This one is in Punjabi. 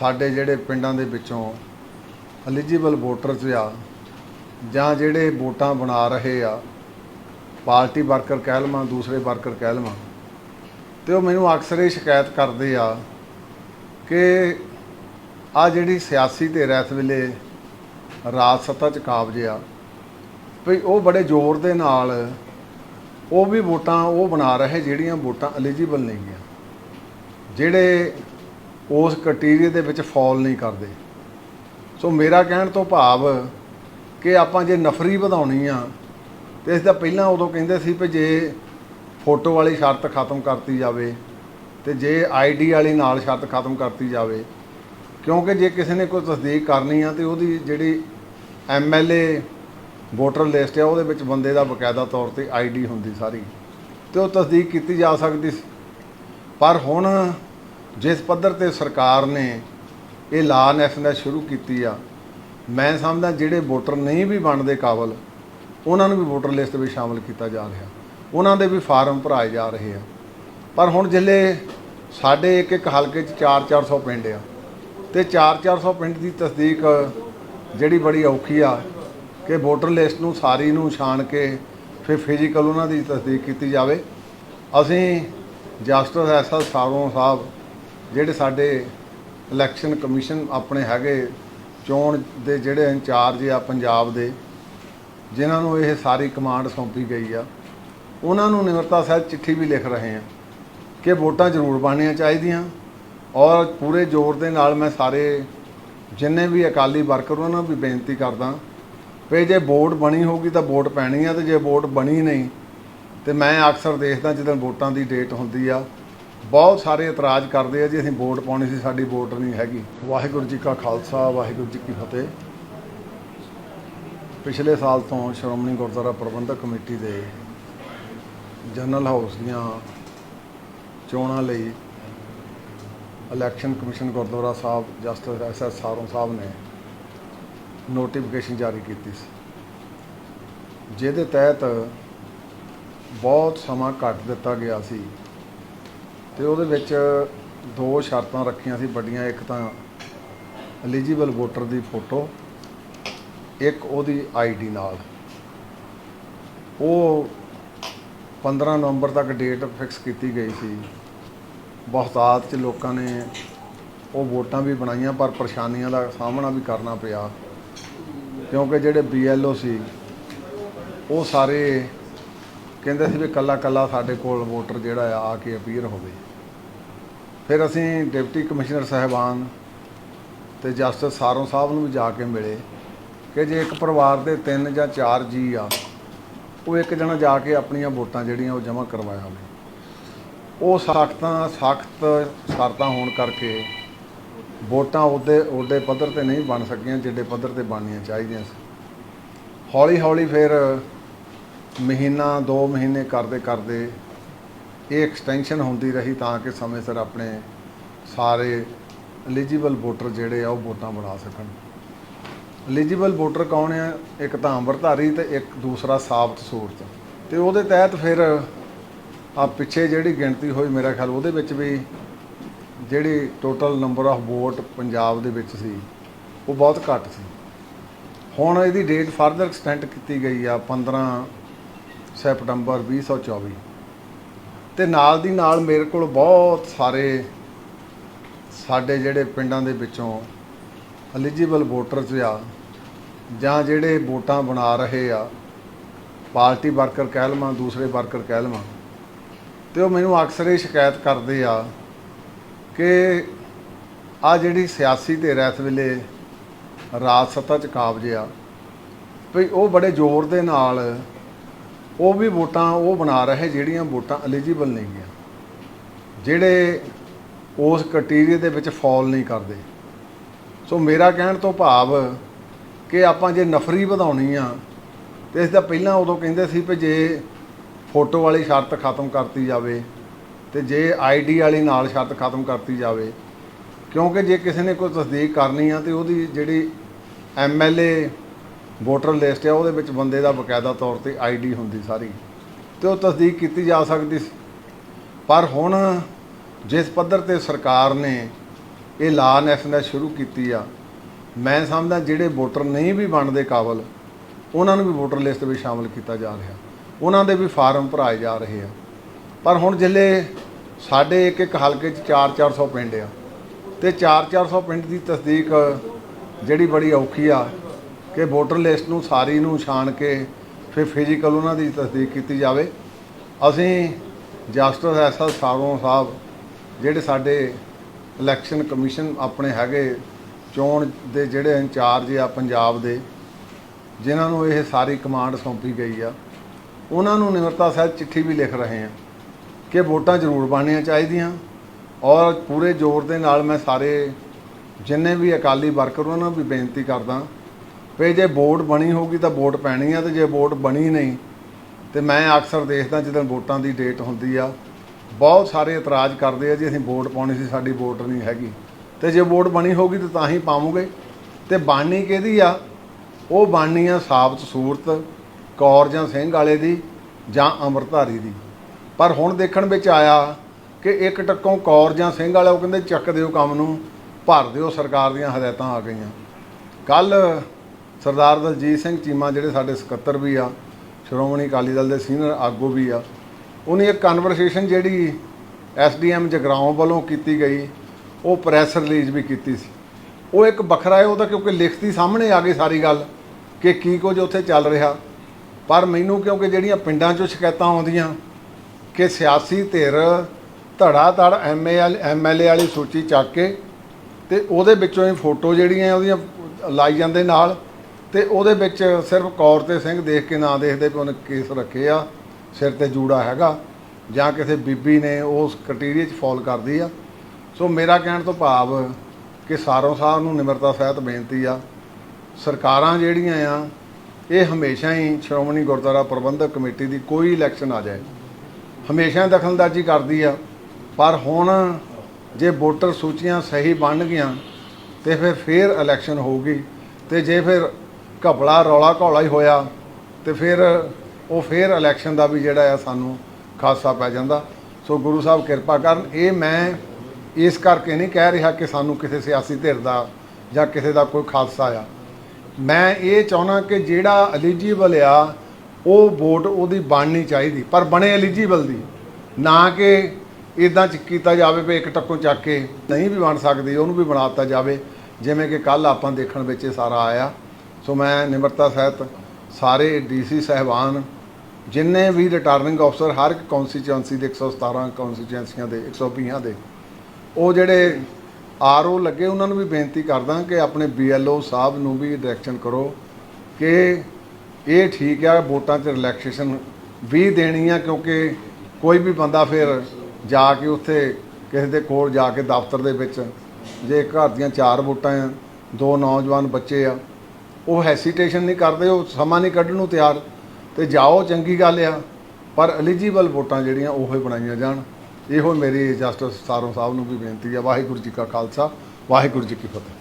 ਸਾਡੇ ਜਿਹੜੇ ਪਿੰਡਾਂ ਦੇ ਵਿੱਚੋਂ ਐਲੀਜੀਬਲ ਵੋਟਰਸ ਆ, ਜਾਂ ਜਿਹੜੇ ਵੋਟਾਂ ਬਣਾ ਰਹੇ ਆ, ਪਾਰਟੀ ਵਰਕਰ ਕਹਿ ਲਵਾਂ, ਦੂਸਰੇ ਵਰਕਰ ਕਹਿ ਲਵਾਂ, ਤੇ ਉਹ ਮੈਨੂੰ ਅਕਸਰ ਇਹ ਸ਼ਿਕਾਇਤ ਕਰਦੇ ਆ ਕਿ ਆ ਜਿਹੜੀ ਸਿਆਸੀ ਧਿਰ ਇਸ ਵੇਲੇ ਰਾਜ ਸੱਤਾ ਚ ਕਾਬਜ ਆ, ਵੀ ਉਹ ਬੜੇ ਜ਼ੋਰ ਦੇ ਨਾਲ ਉਹ ਵੀ ਵੋਟਾਂ ਉਹ ਬਣਾ ਰਹੇ ਜਿਹੜੀਆਂ ਵੋਟਾਂ ਐਲੀਜੀਬਲ ਨਹੀਂ ਗਿਆ ਜਿਹੜੇ ਉਸ ਕਟੀਰੀਏ ਦੇ ਵਿੱਚ ਫਾਲ ਨਹੀਂ ਕਰਦੇ। ਸੋ ਮੇਰਾ ਕਹਿਣ ਤੋਂ ਭਾਵ ਕਿ ਆਪਾਂ ਜੇ ਨਫਰੀ ਵਧਾਉਣੀ ਆ, ਤੇ ਇਸ ਦਾ ਪਹਿਲਾਂ ਉਦੋਂ ਕਹਿੰਦੇ ਸੀ ਵੀ ਜੇ ਫੋਟੋ ਵਾਲੀ ਸ਼ਰਤ ਖਤਮ ਕਰਤੀ ਜਾਵੇ ਤੇ ਜੇ ਆਈਡੀ ਵਾਲੀ ਨਾਲ ਸ਼ਰਤ ਖਤਮ ਕਰਤੀ ਜਾਵੇ, ਕਿਉਂਕਿ ਜੇ ਕਿਸੇ ਨੇ ਕੋਈ ਤਸਦੀਕ ਕਰਨੀ ਆ ਤੇ ਉਹਦੀ ਜਿਹੜੀ ਐਮਐਲਏ ਵੋਟਰ ਲਿਸਟ ਆ, ਉਹਦੇ ਵਿੱਚ ਬੰਦੇ ਦਾ ਬਕਾਇਦਾ ਤੌਰ ਤੇ ਆਈਡੀ ਹੁੰਦੀ ਸਾਰੀ, ਤੇ ਉਹ ਤਸਦੀਕ ਕੀਤੀ ਜਾ ਸਕਦੀ ਸੀ। ਪਰ ਹੁਣ ਜਿਸ ਪੱਧਰ ਤੇ ਸਰਕਾਰ ਨੇ ਇਹ ਲਾ ਨੈਸਨੈਸ ਸ਼ੁਰੂ ਕੀਤੀ ਆ, ਮੈਂ ਸਮਝਦਾ ਜਿਹੜੇ ਵੋਟਰ ਨਹੀਂ ਵੀ ਬਣਦੇ ਕਾਬਲ, ਉਹਨਾਂ ਨੂੰ ਵੀ ਵੋਟਰ ਲਿਸਟ ਵਿੱਚ ਸ਼ਾਮਲ ਕੀਤਾ ਜਾ ਰਿਹਾ। ਉਹਨਾਂ ਦੇ ਵੀ ਫਾਰਮ ਭਰਾਏ ਜਾ ਰਹੇ ਆ। ਪਰ ਹੁਣ ਜਿੱਲੇ ਸਾਡੇ ਇੱਕ ਇੱਕ ਹਲਕੇ 'ਚ 4-400 ਪਿੰਡ ਆ ਤੇ 4-400 ਪਿੰਡ ਦੀ ਤਸਦੀਕ ਜਿਹੜੀ ਬੜੀ ਔਖੀ ਆ ਕਿ ਵੋਟਰ ਲਿਸਟ ਨੂੰ ਸਾਰੀ ਨੂੰ ਛਾਣ ਕੇ ਫਿਰ ਫਿਜ਼ੀਕਲ ਉਹਨਾਂ ਦੀ ਤਸਦੀਕ ਕੀਤੀ ਜਾਵੇ। ਅਸੀਂ ਜਸਟਿਸ ਐਸਐਲ ਸਾਰੋਂ ਸਾਹਿਬ ਜਿਹੜੇ ਸਾਡੇ ਇਲੈਕਸ਼ਨ ਕਮਿਸ਼ਨ ਆਪਣੇ ਹੈਗੇ ਚੋਣ ਦੇ ਜਿਹੜੇ ਇੰਚਾਰਜ ਆ ਪੰਜਾਬ ਦੇ, ਜਿਨ੍ਹਾਂ ਨੂੰ ਇਹ ਸਾਰੀ ਕਮਾਂਡ ਸੌਂਪੀ ਗਈ ਆ, ਉਹਨਾਂ ਨੂੰ ਨਿਮਰਤਾ ਸਹਿਤ ਚਿੱਠੀ ਵੀ ਲਿਖ ਰਹੇ ਆ ਕਿ ਵੋਟਾਂ ਜ਼ਰੂਰ ਬਣਨੀਆਂ ਚਾਹੀਦੀਆਂ ਔਰ ਪੂਰੇ ਜ਼ੋਰ ਦੇ ਨਾਲ ਮੈਂ ਸਾਰੇ ਜਿੰਨੇ ਵੀ ਅਕਾਲੀ ਵਰਕਰ, ਉਹਨਾਂ ਨੂੰ ਵੀ ਬੇਨਤੀ ਕਰਦਾ ਵੀ ਜੇ ਵੋਟ ਬਣੀ ਹੋਊਗੀ ਤਾਂ ਵੋਟ ਪੈਣੀ ਆ ਤੇ ਜੇ ਵੋਟ ਬਣੀ ਨਹੀਂ ਤੇ ਮੈਂ ਅਕਸਰ ਦੇਖਦਾ ਜਦੋਂ ਵੋਟਾਂ ਦੀ ਡੇਟ ਹੁੰਦੀ ਆ ਬਹੁਤ ਸਾਰੇ ਇਤਰਾਜ਼ ਕਰਦੇ ਆ ਜੀ, ਅਸੀਂ ਵੋਟ ਪਾਉਣੀ ਸੀ, ਸਾਡੀ ਵੋਟ ਨਹੀਂ ਹੈਗੀ। ਵਾਹਿਗੁਰੂ ਜੀ ਕਾ ਖਾਲਸਾ, ਵਾਹਿਗੁਰੂ ਜੀ ਕੀ ਫਤਿਹ। ਪਿਛਲੇ ਸਾਲ ਤੋਂ ਸ਼੍ਰੋਮਣੀ ਗੁਰਦੁਆਰਾ ਪ੍ਰਬੰਧਕ ਕਮੇਟੀ ਦੇ ਜਨਰਲ ਹਾਊਸ ਦੀਆਂ ਚੋਣਾਂ ਲਈ ਇਲੈਕਸ਼ਨ ਕਮਿਸ਼ਨ ਗੁਰਦੁਆਰਾ ਸਾਹਿਬ, ਜਸਟਿਸ ਐਸ ਐਸ ਸਾਰੋਂ ਸਾਹਿਬ ਨੇ ਨੋਟੀਫਿਕੇਸ਼ਨ ਜਾਰੀ ਕੀਤੀ ਸੀ। ਜਿਹਦੇ ਤਹਿਤ ਬਹੁਤ ਸਮਾਂ ਘੱਟ ਦਿੱਤਾ ਗਿਆ ਸੀ। ਤੇ ਉਹਦੇ ਵਿੱਚ ਦੋ ਸ਼ਰਤਾਂ ਰੱਖੀਆਂ ਸੀ ਵੱਡੀਆਂ, ਇੱਕ ਤਾਂ ਐਲੀਜੀਬਲ ਵੋਟਰ ਦੀ ਫੋਟੋ, ਇੱਕ ਉਹਦੀ ਆਈਡੀ ਨਾਲ। ਉਹ 15 ਨਵੰਬਰ ਤੱਕ ਡੇਟ ਫਿਕਸ ਕੀਤੀ ਗਈ ਸੀ। ਬਹੁਤਾਤ ਚ ਲੋਕਾਂ ਨੇ ਉਹ ਵੋਟਾਂ ਵੀ ਬਣਾਈਆਂ, ਪਰ ਪਰੇਸ਼ਾਨੀਆਂ ਦਾ ਸਾਹਮਣਾ ਵੀ ਕਰਨਾ ਪਿਆ। ਕਿਉਂਕਿ ਜਿਹੜੇ ਬੀਐਲਓ ਸੀ, ਉਹ ਸਾਰੇ ਕਹਿੰਦੇ ਸੀ ਵੀ ਕੱਲਾ ਕੱਲਾ ਸਾਡੇ ਕੋਲ ਵੋਟਰ ਜਿਹੜਾ ਆ ਆ ਕੇ ਅਪੀਅਰ ਹੋਵੇ। ਫਿਰ ਅਸੀਂ ਡਿਪਟੀ ਕਮਿਸ਼ਨਰ ਸਾਹਿਬਾਨ ਤੇ ਜਸਟਿਸ ਸਾਰੋਂ ਸਾਹਿਬ ਨੂੰ ਵੀ ਜਾ ਕੇ ਮਿਲੇ ਕਿ ਜੇ ਇੱਕ ਪਰਿਵਾਰ ਦੇ ਤਿੰਨ ਜਾਂ ਚਾਰ ਜੀ ਆ, ਉਹ ਇੱਕ ਜਣਾ ਜਾ ਕੇ ਆਪਣੀਆਂ ਵੋਟਾਂ ਜਿਹੜੀਆਂ ਉਹ ਜਮ੍ਹਾਂ ਕਰਵਾਇਆ ਹੋਵੇ। ਉਹ ਸਖਤਾਂ ਸਖਤ ਸ਼ਰਤਾਂ ਹੋਣ ਕਰਕੇ ਵੋਟਾਂ ਉਹਦੇ ਉਹਦੇ ਪੱਧਰ ਤੇ ਨਹੀਂ ਬਣ ਸਕੀਆਂ, ਜਿੱਡੇ ਪੱਧਰ ਤੇ ਬਣਨੀਆਂ ਚਾਹੀਦੀਆਂ ਸੀ। ਹੌਲੀ ਹੌਲੀ ਫਿਰ ਮਹੀਨਾ 2 ਮਹੀਨੇ ਕਰਦੇ ਕਰਦੇ ਇਹ ਐਕਸਟੈਂਸ਼ਨ ਹੁੰਦੀ ਰਹੀ ਤਾਂ ਕਿ ਸਮੇਂ ਸਿਰ ਆਪਣੇ ਸਾਰੇ ਐਲੀਜੀਬਲ ਵੋਟਰ ਜਿਹੜੇ ਆ ਉਹ ਵੋਟਾਂ ਬਣਾ ਸਕਣ। ਐਲੀਜੀਬਲ ਵੋਟਰ ਕੌਣ ਆ? ਇੱਕ ਤਾਂ ਅੰਮ੍ਰਿਤਧਾਰੀ ਤੇ ਇੱਕ ਦੂਸਰਾ ਸਾਬਤ ਸੂਰਤ ਤੇ ਉਹਦੇ ਤਹਿਤ ਫਿਰ ਆ ਪਿੱਛੇ ਜਿਹੜੀ ਗਿਣਤੀ ਹੋਈ ਮੇਰਾ ਖਿਆਲ ਉਹਦੇ ਵਿੱਚ ਵੀ ਜਿਹੜੀ total number of vote Punjab ਦੇ ਵਿੱਚ ਸੀ, ਉਹ ਬਹੁਤ ਘੱਟ ਸੀ। ਹੁਣ ਇਹਦੀ ਡੇਟ ਫਰਦਰ ਐਕਸਟੈਂਡ ਕੀਤੀ ਗਈ ਆ 15 ਸੈਪਟੰਬਰ 2024 ਤੇ ਨਾਲ ਦੀ ਨਾਲ ਮੇਰੇ ਕੋਲ ਬਹੁਤ ਸਾਰੇ ਸਾਡੇ ਜਿਹੜੇ ਪਿੰਡਾਂ ਦੇ ਵਿੱਚੋਂ ਐਲੀਜੀਬਲ ਵੋਟਰਸ ਆ, ਜਾਂ ਜਿਹੜੇ ਵੋਟਾਂ ਬਣਾ ਰਹੇ ਆ, ਪਾਰਟੀ ਵਰਕਰ ਕਹਿ ਲਵਾਂ, ਦੂਸਰੇ ਵਰਕਰ ਕਹਿ ਲਵਾਂ, ਤੇ ਉਹ ਮੈਨੂੰ ਅਕਸਰ ਇਹ ਸ਼ਿਕਾਇਤ ਕਰਦੇ ਆ ਕਿ ਆ ਜਿਹੜੀ ਸਿਆਸੀ ਧਿਰ ਇਸ ਵੇਲੇ ਰਾਜ ਸੱਤਾ ਚ ਕਾਬਜ ਆ, ਵੀ ਉਹ ਬੜੇ ਜ਼ੋਰ ਦੇ ਨਾਲ ਉਹ ਵੀ ਵੋਟਾਂ ਉਹ ਬਣਾ ਰਹੇ ਜਿਹੜੀਆਂ ਵੋਟਾਂ ਐਲੀਜੀਬਲ ਨਹੀਂ ਗਿਆ ਜਿਹੜੇ ਉਸ ਕਟੀਰੀਏ ਦੇ ਵਿੱਚ ਫਾਲ ਨਹੀਂ ਕਰਦੇ। ਸੋ ਮੇਰਾ ਕਹਿਣ ਤੋਂ ਭਾਵ ਕਿ ਆਪਾਂ ਜੇ ਨਫਰੀ ਵਧਾਉਣੀ ਆ, ਤੇ ਇਸ ਦਾ ਪਹਿਲਾਂ ਉਦੋਂ ਕਹਿੰਦੇ ਸੀ ਵੀ ਜੇ ਫੋਟੋ ਵਾਲੀ ਸ਼ਰਤ ਖਤਮ ਕਰਤੀ ਜਾਵੇ, ਤੇ ਜੇ ਆਈਡੀ ਵਾਲੀ ਨਾਲ ਸ਼ਰਤ ਖਤਮ ਕਰਤੀ ਜਾਵੇ, ਕਿਉਂਕਿ ਜੇ ਕਿਸੇ ਨੇ ਕੋਈ ਤਸਦੀਕ ਕਰਨੀ ਆ, ਤੇ ਉਹਦੀ ਜਿਹੜੀ ਐਮਐਲਏ ਵੋਟਰ ਲਿਸਟ ਆ, ਉਹਦੇ ਵਿੱਚ ਬੰਦੇ ਦਾ ਬਕਾਇਦਾ ਤੌਰ ਤੇ ਆਈਡੀ ਹੁੰਦੀ ਸਾਰੀ ਤੇ ਉਹ ਤਸਦੀਕ ਕੀਤੀ ਜਾ ਸਕਦੀ ਸੀ। ਪਰ ਹੁਣ ਜਿਸ ਪੱਧਰ ਤੇ ਸਰਕਾਰ ਨੇ ਇਹ ਲਾ ਨੈਸ਼ਨਲ ਸ਼ੁਰੂ ਕੀਤੀ ਆ, ਮੈਂ ਸਮਝਦਾ ਜਿਹੜੇ ਵੋਟਰ ਨਹੀਂ ਵੀ ਬਣਦੇ ਕਾਬਲ, ਉਹਨਾਂ ਨੂੰ ਵੀ ਵੋਟਰ ਲਿਸਟ ਵਿੱਚ ਸ਼ਾਮਲ ਕੀਤਾ ਜਾ ਰਿਹਾ। ਉਹਨਾਂ ਦੇ ਵੀ ਫਾਰਮ ਭਰਾਏ ਜਾ ਰਹੇ ਆ। ਪਰ ਹੁਣ ਜਿੱਲੇ ਸਾਡੇ ਇੱਕ ਇੱਕ ਹਲਕੇ 'ਚ 4-400 ਪਿੰਡ ਆ ਤੇ 4-400 ਪਿੰਡ ਦੀ ਤਸਦੀਕ ਜਿਹੜੀ ਬੜੀ ਔਖੀ ਆ ਕਿ ਵੋਟਰ ਲਿਸਟ ਨੂੰ ਸਾਰੀ ਨੂੰ ਛਾਣ ਕੇ ਫਿਰ ਫਿਜ਼ੀਕਲ ਉਹਨਾਂ ਦੀ ਤਸਦੀਕ ਕੀਤੀ ਜਾਵੇ। ਅਸੀਂ ਜਸਟਿਸ ਐਸਐਲ ਸਾਰੋਂ ਸਾਹਿਬ ਜਿਹੜੇ ਸਾਡੇ ਇਲੈਕਸ਼ਨ ਕਮਿਸ਼ਨ ਆਪਣੇ ਹੈਗੇ ਚੋਣ ਦੇ ਜਿਹੜੇ ਇੰਚਾਰਜ ਆ ਪੰਜਾਬ ਦੇ, ਜਿਨ੍ਹਾਂ ਨੂੰ ਇਹ ਸਾਰੀ ਕਮਾਂਡ ਸੌਂਪੀ ਗਈ ਆ, ਉਹਨਾਂ ਨੂੰ ਨਿਮਰਤਾ ਸਹਿਤ ਚਿੱਠੀ ਵੀ ਲਿਖ ਰਹੇ ਆ ਕਿ ਵੋਟਾਂ ਜ਼ਰੂਰ ਬਣਨੀਆਂ ਚਾਹੀਦੀਆਂ ਔਰ ਪੂਰੇ ਜ਼ੋਰ ਦੇ ਨਾਲ ਮੈਂ ਸਾਰੇ ਜਿੰਨੇ ਵੀ ਅਕਾਲੀ ਵਰਕਰ ਉਹਨਾਂ ਨੂੰ ਵੀ ਬੇਨਤੀ ਕਰਦਾ ਵੀ ਜੇ ਵੋਟ ਬਣੀ ਹੋਊਗੀ ਤਾਂ ਵੋਟ ਪੈਣੀ ਆ ਤੇ ਜੇ ਵੋਟ ਬਣੀ ਨਹੀਂ, ਤੇ ਮੈਂ ਅਕਸਰ ਦੇਖਦਾ ਜਦੋਂ ਵੋਟਾਂ ਦੀ ਡੇਟ ਹੁੰਦੀ ਆ, ਬਹੁਤ ਸਾਰੇ ਇਤਰਾਜ਼ ਕਰਦੇ ਆ ਜੀ ਅਸੀਂ ਵੋਟ ਪਾਉਣੀ ਸੀ, ਸਾਡੀ ਵੋਟ ਨਹੀਂ ਹੈਗੀ। ਤੇ ਜੇ ਵੋਟ ਬਣੀ ਹੋਊਗੀ ਤਾਂ ਤਾਂ ਹੀ ਪਾਵਾਂਗੇ। ਤੇ ਬਾਣੀ ਕਿਹਦੀ ਆ? ਉਹ ਬਾਣੀ ਆ ਸਾਬਤ ਸੂਰਤ, ਕੌਰ ਜਾਂ ਸਿੰਘ ਵਾਲੇ ਦੀ ਜਾਂ ਅੰਮ੍ਰਿਤਧਾਰੀ ਦੀ। ਪਰ ਹੁਣ ਦੇਖਣ ਵਿੱਚ ਆਇਆ ਕਿ ਇੱਕ ਟੱਕੋਂ ਕੌਰ ਜਾਂ ਸਿੰਘ ਵਾਲੇ ਉਹ ਕਹਿੰਦੇ ਚੱਕ ਦਿਓ ਕੰਮ ਨੂੰ, ਭਰ ਦਿਓ ਸਰਕਾਰ ਦੀਆਂ ਹਦਾਇਤਾਂ ਆ ਗਈਆਂ। ਕੱਲ ਸਰਦਾਰ ਦਲਜੀਤ ਸਿੰਘ ਚੀਮਾ ਜਿਹੜੇ ਸਾਡੇ ਸਕੱਤਰ ਵੀ ਆ, ਸ਼੍ਰੋਮਣੀ ਅਕਾਲੀ ਦਲ ਦੇ ਸੀਨੀਅਰ ਆਗੂ ਵੀ ਆ, ਉਹਨੇ ਇੱਕ ਕਨਵਰਸੇਸ਼ਨ ਜਿਹੜੀ ਐਸਡੀਐਮ ਜਗਰਾਉਂ ਵੱਲੋਂ ਕੀਤੀ ਗਈ, ਉਹ ਪ੍ਰੈਸ ਰਿਲੀਜ਼ ਵੀ ਕੀਤੀ ਸੀ। ਉਹ ਇੱਕ ਵੱਖਰਾ ਹੈ ਉਹਦਾ ਕਿਉਂਕਿ ਲਿਖਤੀ ਸਾਹਮਣੇ ਆ ਗਈ ਸਾਰੀ ਗੱਲ ਕਿ ਕੀ ਕੁਝ ਉੱਥੇ ਚੱਲ ਰਿਹਾ। ਪਰ ਮੈਨੂੰ ਕਿਉਂਕਿ ਜਿਹੜੀਆਂ ਪਿੰਡਾਂ 'ਚੋਂ ਸ਼ਿਕਾਇਤਾਂ ਆਉਂਦੀਆਂ ਕਿ ਸਿਆਸੀ ਧਿਰ ਧੜਾ ਧੜ ਐਮਐਲ ਐਮਐਲਏ ਵਾਲੀ ਸੂਚੀ ਚੱਕ ਕੇ ਤੇ ਉਹਦੇ ਵਿੱਚੋਂ ਹੀ ਫੋਟੋ ਜਿਹੜੀਆਂ ਉਹਦੀਆਂ ਲਾਈ ਜਾਂਦੇ ਨਾਲ ਤੇ ਉਹਦੇ ਵਿੱਚ ਸਿਰਫ ਕੌਰ ਤੇ ਸਿੰਘ ਦੇਖ ਕੇ ਨਾ ਦੇਖਦੇ ਵੀ ਉਹਨੇ ਕੇਸ ਰੱਖੇ ਆ, ਸਿਰ ਤੇ ਜੂੜਾ ਹੈਗਾ, ਜਾਂ ਕਿਸੇ ਬੀਬੀ ਨੇ ਉਸ ਕਟੀਰੀਏ 'ਚ ਫਾਲ ਕਰਦੀ ਆ। ਸੋ ਮੇਰਾ ਕਹਿਣ ਤੋਂ ਭਾਵ ਕਿ ਸਾਰੋਂ ਸਾਹਿਬ ਨੂੰ ਨਿਮਰਤਾ ਸਹਿਤ ਬੇਨਤੀ ਆ, ਸਰਕਾਰਾਂ ਜਿਹੜੀਆਂ ਆ, ਇਹ ਹਮੇਸ਼ਾ ਹੀ ਸ਼੍ਰੋਮਣੀ ਗੁਰਦੁਆਰਾ ਪ੍ਰਬੰਧਕ ਕਮੇਟੀ ਦੀ ਕੋਈ ਇਲੈਕਸ਼ਨ ਆ ਜਾਏ। ਹਮੇਸ਼ਾ ਦਖਲਅੰਦਾਜ਼ੀ ਕਰਦੀ ਆ, ਪਰ ਹੁਣ ਜੇ ਵੋਟਰ ਸੂਚੀਆਂ ਸਹੀ ਬਣ ਗਈਆਂ, ਤੇ ਫਿਰ ਫੇਰ ਇਲੈਕਸ਼ਨ ਹੋਊਗੀ, ਤੇ ਜੇ ਫਿਰ ਘਪਲਾ, ਰੌਲਾ ਘੌਲਾ ਹੀ ਹੋਇਆ ਤੇ ਫਿਰ ਉਹ ਫਿਰ ਇਲੈਕਸ਼ਨ ਦਾ ਵੀ ਜਿਹੜਾ ਆ ਸਾਨੂੰ ਖਾਸਾ ਪੈ ਜਾਂਦਾ। ਸੋ ਗੁਰੂ ਸਾਹਿਬ ਕਿਰਪਾ ਕਰਨ, ਇਹ ਮੈਂ ਇਸ ਕਰਕੇ ਨਹੀਂ ਕਹਿ ਰਿਹਾ ਕਿ ਸਾਨੂੰ ਕਿਸੇ ਸਿਆਸੀ ਧਿਰ ਦਾ ਜਾਂ ਕਿਸੇ ਦਾ ਕੋਈ ਖਾਲਸਾ ਆ। ਮੈਂ ਇਹ ਚਾਹੁੰਦਾ ਕਿ ਜਿਹੜਾ ਐਲੀਜੀਬਲ ਆ, ਉਹ ਵੋਟ ਉਹਦੀ ਬਣਨੀ ਚਾਹੀਦੀ, ਪਰ ਬਣੇ ਐਲੀਜੀਬਲ ਦੀ। ਨਾ ਕਿ ਇਦਾਂ ਚ ਕੀਤਾ ਜਾਵੇ ਵੀ ਇੱਕ ਟੱਕੋਂ ਚੱਕ ਕੇ ਨਹੀਂ ਵੀ ਬਣ ਸਕਦੀ, ਉਹਨੂੰ ਵੀ ਬਣਾ ਦਿੱਤਾ ਜਾਵੇ, ਜਿਵੇਂ ਕਿ ਕੱਲ ਆਪਾਂ ਦੇਖਣ ਵਿੱਚ ਇਹ ਸਾਰਾ ਆਇਆ। ਸੋ ਮੈਂ ਨਿਮਰਤਾ ਸਹਿਤ ਸਾਰੇ ਡੀਸੀ ਸਹਿਬਾਨ, ਜਿੰਨੇ ਵੀ ਰਿਟਰਨਿੰਗ ਅਫਸਰ ਹਰ ਇੱਕ ਕੌਂਸਟੀਚੁਐਂਸੀ ਦੇ 117 ਕੌਂਸਟੀਚੁਐਂਸੀਆਂ ਦੇ 120 ਦੇ, ਉਹ ਜਿਹੜੇ ਆਰਓ ਲੱਗੇ, ਉਹਨਾਂ ਨੂੰ ਵੀ ਬੇਨਤੀ ਕਰਦਾ ਕਿ ਆਪਣੇ ਬੀਐਲਓ ਸਾਹਿਬ ਨੂੰ ਵੀ ਡਾਇਰੈਕਸ਼ਨ ਕਰੋ ਕਿ ਇਹ ਠੀਕ ਆ, ਵੋਟਾਂ 'ਚ ਰਿਲੈਕਸੇਸ਼ਨ ਵੀ ਦੇਣੀ ਆ, ਕਿਉਂਕਿ ਕੋਈ ਵੀ ਬੰਦਾ ਫਿਰ ਜਾ ਕੇ ਉੱਥੇ ਕਿਸੇ ਦੇ ਕੋਲ ਜਾ ਕੇ ਦਫ਼ਤਰ ਦੇ ਵਿੱਚ, ਜੇ ਘਰ ਦੀਆਂ ਚਾਰ ਵੋਟਾਂ ਆ, ਦੋ ਨੌਜਵਾਨ ਬੱਚੇ ਆ ਉਹ ਹੈਸੀਟੇਸ਼ਨ ਨਹੀਂ ਕਰਦੇ, ਉਹ ਸਮਾਂ ਨਹੀਂ ਕੱਢਣ ਨੂੰ ਤਿਆਰ। ਤੇ ਜਾਓ, ਚੰਗੀ ਗੱਲ ਆ, ਪਰ ਐਲੀਜੀਬਲ ਵੋਟਾਂ ਜਿਹੜੀਆਂ ਉਹੋ ਹੀ ਬਣਾਈਆਂ ਜਾਣ। ਇਹੋ ਮੇਰੀ ਜਸਟਿਸ ਸਾਰੋਂ ਸਾਹਿਬ ਨੂੰ ਵੀ ਬੇਨਤੀ ਆ। ਵਾਹਿਗੁਰੂ ਜੀ ਕਾ ਖਾਲਸਾ, ਵਾਹਿਗੁਰੂ ਜੀ ਕੀ ਫਤਿਹ।